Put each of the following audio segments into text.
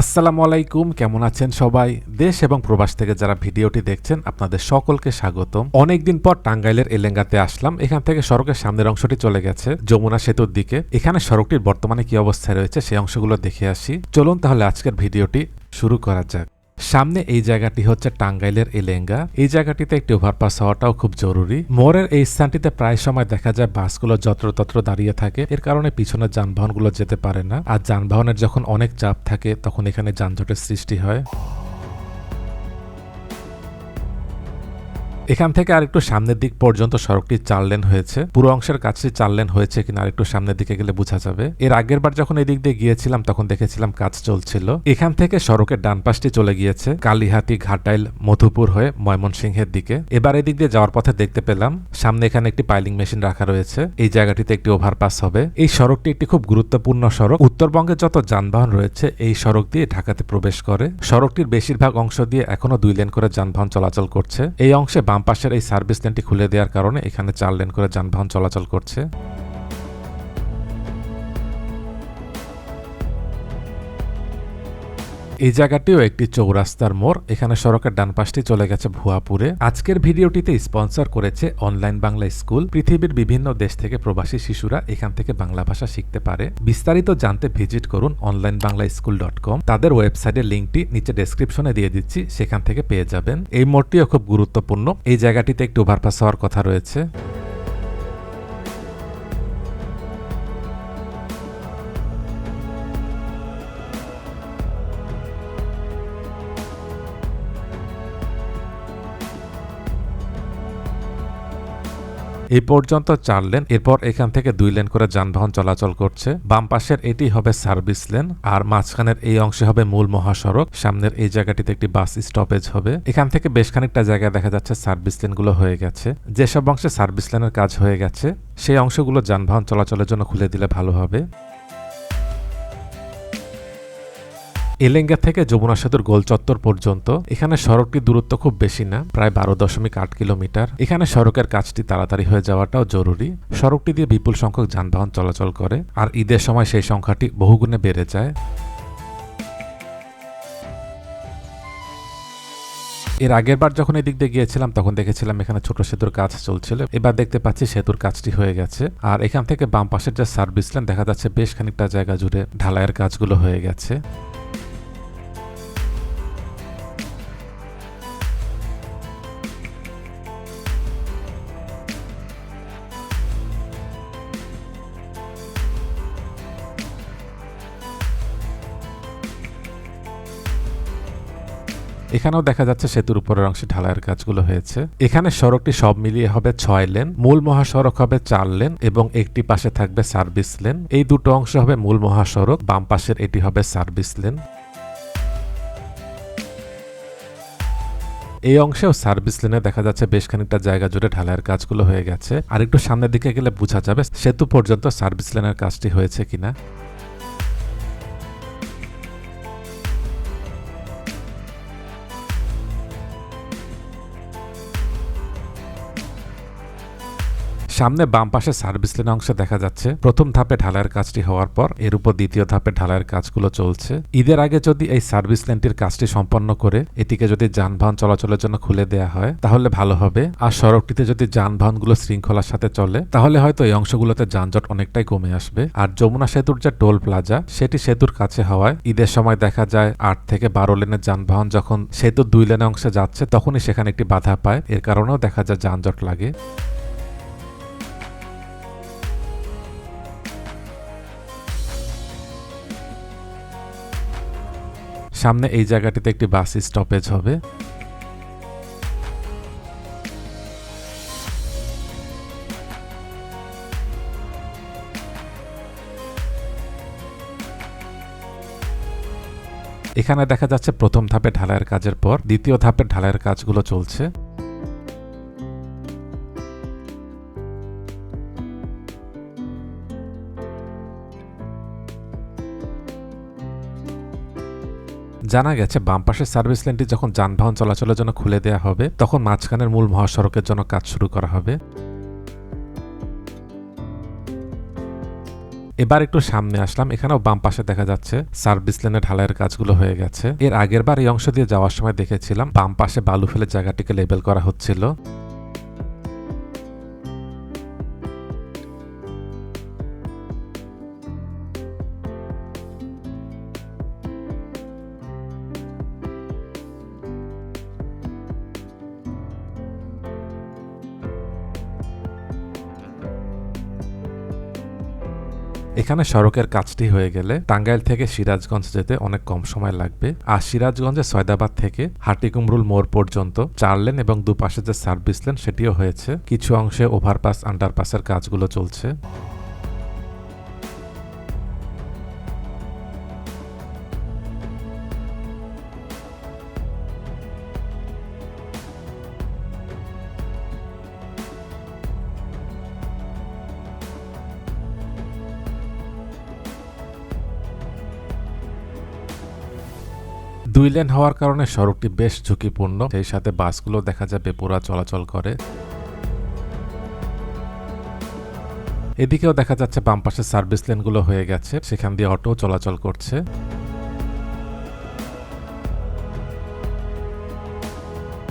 আসসালামু আলাইকুম, কেমন আছেন সবাই? দেশ এবং প্রবাস থেকে যারা ভিডিওটি দেখছেন, আপনাদের সকলকে স্বাগতম। অনেকদিন পর টাঙ্গাইলের এলেঙ্গাতে আসলাম। এখান থেকে সড়কের সামনের অংশটি চলে গেছে, যমুনা সেতুর দিকে। এখানে সড়কটির বর্তমানে কি অবস্থায় রয়েছে, সেই অংশগুলো দেখে আসি। চলুন তাহলে আজকের ভিডিওটি শুরু করা যাক। সামনে এই জায়গাটি হচ্ছে টাঙ্গাইলের এলেঙ্গা। এই জায়গাটিতে একটি ওভারপাস হওয়াটাও খুব জরুরি। মোড়ের এই স্থানটিতে প্রায় সময় দেখা যায় বাসগুলো যত্রতত্র দাঁড়িয়ে থাকে। এর কারণে পিছনের যানবাহনগুলো যেতে পারে না। আর যানবাহনের যখন অনেক চাপ থাকে, তখন এখানে যানজটের সৃষ্টি হয়। এখান থেকে আরেকটু সামনের দিক পর্যন্ত সড়কটি চার লেন হয়েছে। পুরো অংশের কাছে চার লেন হয়েছে কিনা আরেকটু সামনের দিকে গেলে বোঝা যাবে। এর আগের বার যখন এদিক দিয়ে গিয়েছিলাম, তখন দেখেছিলাম কাজ চলছিল। এখান থেকে সড়কের ডান পাশটি চলে গিয়েছে, কালীহাতি ঘাটাইল মধুপুর হয়ে ময়মনসিংহের দিকে। এবার এদিক দিয়ে যাওয়ার পথে দেখতে পেলাম, সামনে এখানে একটি পাইলিং মেশিন রাখা রয়েছে। এই জায়গাটিতে একটি ওভারপাস হবে। এই সড়কটি একটি খুব গুরুত্বপূর্ণ সড়ক। উত্তরবঙ্গে যত যানবাহন রয়েছে, এই সড়ক দিয়ে ঢাকাতে প্রবেশ করে। সড়কটির বেশিরভাগ অংশ দিয়ে এখনও দুই লেন করে যানবাহন চলাচল করছে। এই অংশে বাম পাশের এই সার্ভিস লেনটি খুলে দেওয়ার কারণে এখানে চার লেন করে যানবাহন চলাচল করছে। এই জায়গাটিও একটি চৌরাস্তার মোড়। এখানে সড়কের ডান পাশটি চলে গেছে ভুয়াপুরে। আজকের ভিডিওটিতে স্পন্সর করেছে অনলাইন বাংলা স্কুল। পৃথিবীর বিভিন্ন দেশ থেকে প্রবাসী শিশুরা এখান থেকে বাংলা ভাষা শিখতে পারে। বিস্তারিত জানতে ভিজিট করুন online Bangla school dot com তাদের ওয়েবসাইটের লিঙ্কটি নিচে ডেসক্রিপশনে দিয়ে দিচ্ছি, সেখান থেকে পেয়ে যাবেন। এই মোড়টিও খুব গুরুত্বপূর্ণ। এই জায়গাটিতে একটি ওভারপাস হওয়ার কথা রয়েছে। এই পর্যন্ত চার লেন, এরপর এখান থেকে দুই লেন করে যানবাহন চলাচল করছে। বাম পাশের এটি হবে সার্ভিস লেন, আর মাঝখানের এই অংশে হবে মূল মহাসড়ক। সামনের এই জায়গাটিতে একটি বাস স্টপেজ হবে। এখান থেকে বেশ খানিকটা জায়গা দেখা যাচ্ছে সার্ভিস লেনগুলো হয়ে গেছে। যেসব অংশে সার্ভিস লেনের কাজ হয়ে গেছে, সেই অংশগুলো যানবাহন চলাচলের জন্য খুলে দিলে ভালো হবে। এলেঙ্গা থেকে যমুনা সেতুর গোল চত্বর পর্যন্ত। এখানে সড়কটির দূরত্ব খুব বেশি না, প্রায় বারো দশমিক আট কিলোমিটার। এখানে সড়কের কাজটি তাড়াতাড়ি হয়ে যাওয়াটাও জরুরি। সড়কটি দিয়ে বিপুল সংখ্যক যানবাহন চলাচল করে, আর ঈদের সময় সেই সংখ্যাটি বহুগুণে বেড়ে যায়। এর আগের বার যখন এদিক দিয়ে গিয়েছিলাম, তখন দেখেছিলাম এখানে ছোট সেতুর কাজ চলছিল। এবার দেখতে পাচ্ছি সেতুর কাজটি হয়ে গেছে। আর এখান থেকে বাম পাশের যে সার্ভিস লেন, দেখা যাচ্ছে বেশ খানিকটা জায়গা জুড়ে ঢালাইয়ের কাজগুলো হয়ে গেছে। এখানেও দেখা যাচ্ছে সেতুর উপরের অংশে ঢালাইয়ের কাজগুলো হয়েছে। এখানে সড়কটি সব মিলিয়ে হবে ছয় লেন, মূল মহাসড়ক হবে চার লেন এবং একটি পাশে থাকবে সার্ভিস লেন। এই দুটো অংশ হবে মূল মহাসড়ক, বাম পাশের এটি হবে সার্ভিস লেন। এই অংশেও সার্ভিস লেনে দেখা যাচ্ছে বেশ খানিকটা জায়গা জুড়ে ঢালাইয়ের কাজগুলো হয়ে গেছে। আর একটু সামনের দিকে গেলে বোঝা যাবে সেতু পর্যন্ত সার্ভিস লেনের কাজটি হয়েছে কিনা। সামনে বাম পাশে সার্ভিস লেন অংশে দেখা যাচ্ছে। প্রথম ধাপে ঢালাইয়ের কাজটি হওয়ার পর এর উপর দ্বিতীয় ধাপে ঢালাইয়ের কাজগুলো চলছে। ঈদের আগে যদি এই সার্ভিস লেনটির কাজটি সম্পন্ন করে এটিকে যদি যানবাহন চলাচলের জন্য খুলে দেওয়া হয়, তাহলে ভালো হবে। আর সড়কটিতে যদি যানবাহনগুলো শৃঙ্খলার সাথে চলে, তাহলে হয়তো এই অংশগুলোতে যানজট অনেকটাই কমে আসবে। আর যমুনা সেতুর যে টোল প্লাজা, সেটি সেতুর কাছে হওয়ায় ঈদের সময় দেখা যায় আট থেকে বারো লেনের যানবাহন যখন সেতুর দুই লেনে অংশে যাচ্ছে, তখনই সেখানে একটি বাধা পায়। এর কারণেও দেখা যায় যানজট লাগে। সামনে এই জায়গাটিতে একটি বাস স্টপেজ হবে। এখানে দেখা যাচ্ছে প্রথম ধাপে ঢালাইয়ের কাজের পর দ্বিতীয় ধাপের ঢালাইয়ের কাজগুলো চলছে। জানা গেছে, বাম পাশের সার্ভিস লেনটি যখন যানবাহন চলাচলের জন্য খুলে দেওয়া হবে, তখন মাঝখানের মূল মহাসড়কের জন্য কাজ শুরু করা হবে। এবার একটু সামনে আসলাম, এখানেও বাম পাশে দেখা যাচ্ছে, সার্ভিস লেনে ঢালাইয়ের কাজগুলো হয়ে গেছে। এর আগের বার এই অংশ দিয়ে যাওয়ার সময় দেখেছিলাম, বাম পাশে বালু ফেলে জায়গাটিকে লেবেল করা হচ্ছিল। এখানে সড়কের কাজটি হয়ে গেলে টাঙ্গাইল থেকে সিরাজগঞ্জ যেতে অনেক কম সময় লাগবে। আর সিরাজগঞ্জে সয়দাবাদ থেকে হাটিকুমরুল মোড় পর্যন্ত চার লেন এবং দুপাশে যে সার্ভিস লেন, সেটিও হয়েছে। কিছু অংশে ওভারপাস, আন্ডারপাসের কাজগুলো চলছে। দুই লেন হওয়ার কারণে সড়কটি বেশ ঝুঁকিপূর্ণ। সেই সাথে বাসগুলো দেখা যাবে পুরা চলাচল করে। এদিকেও দেখা যাচ্ছে বাম পাশে সার্ভিস লেনগুলো হয়ে গেছে। সেখান দিয়ে অটো চলাচল করছে।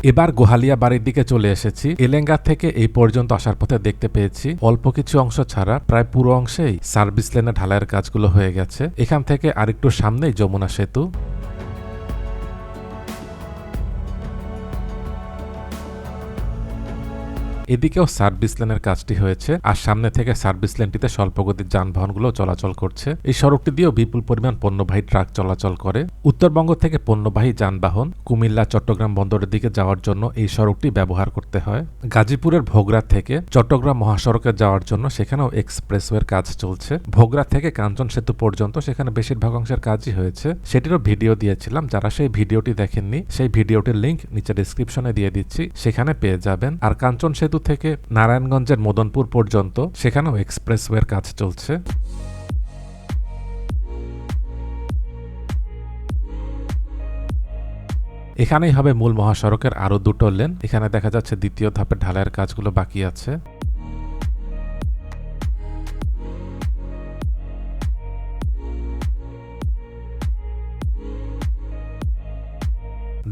এবার গোহালিয়া বাড়ির দিকে চলে এসেছি। এলেঙ্গা থেকে এই পর্যন্ত আসার পথে দেখতে পেয়েছি। অল্প কিছু অংশ ছাড়া প্রায় পুরো অংশেই সার্ভিস লেনে ঢালাইয়ের কাজগুলো হয়ে গেছে। এখান থেকে আরেকটু সামনেই যমুনা সেতু। এদিকেও সার্ভিস লেনের কাজটি হয়েছে, আর সামনে থেকে সার্ভিস লেনটিতে স্বল্পগতির যানবাহনগুলো চলাচল করছে। এই সড়কটি দিয়েও বিপুল পরিমাণ পণ্যবাহী ট্রাক চলাচল করে। উত্তরবঙ্গ থেকে পণ্যবাহী যানবাহন কুমিল্লা, চট্টগ্রাম বন্দরের দিকে যাওয়ার জন্য এই সড়কটি ব্যবহার করতে হয়। গাজীপুরের ভোগরা থেকে চট্টগ্রাম মহাসড়কে যাওয়ার জন্য সেখানেও এক্সপ্রেসওয়ের কাজ চলছে। ভোগরা থেকে কাঞ্চন সেতু পর্যন্ত সেখানে বেশিরভাগ অংশের কাজই হয়েছে। সেটিরও ভিডিও দিয়েছিলাম, যারা সেই ভিডিওটি দেখেননি, সেই ভিডিওটির লিঙ্ক নিচে ডিসক্রিপশনে দিয়ে দিচ্ছি, সেখানে পেয়ে যাবেন। আর কাঞ্চন সেতু থেকে নারায়ণগঞ্জের মদনপুর পর্যন্ত সেখানেও এক্সপ্রেসওয়ের কাজ চলছে। এখানেই হবে মূল মহাসড়কের আরও দুটো লেন। এখানে দেখা যাচ্ছে দ্বিতীয় ধাপের ঢালাইয়ের কাজগুলো বাকি আছে।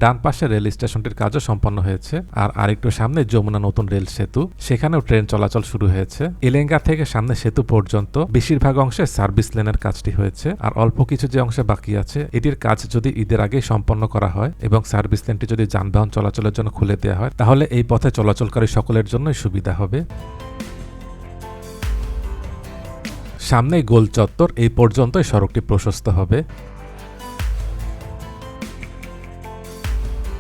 ডান পাশে রেল স্টেশনটির কাজও সম্পন্ন হয়েছে, আর আরেকটু সামনে যমুনা নতুন রেল সেতু। সেখানেও ট্রেন চলাচল শুরু হয়েছে। এলেঙ্গা থেকে সামনে সেতু পর্যন্ত বেশিরভাগ অংশে সার্ভিস লেনের কাজটি হয়েছে, আর অল্প কিছু যে অংশে বাকি আছে, এটির কাজ যদি ঈদের আগেই সম্পন্ন করা হয় এবং সার্ভিস লেনটি যদি যানবাহন চলাচলের জন্য খুলে দেওয়া হয়, তাহলে এই পথে চলাচলকারী সকলের জন্যই সুবিধা হবে। সামনেই গোল চত্বর এই পর্যন্তই সড়কটি প্রশস্ত হবে।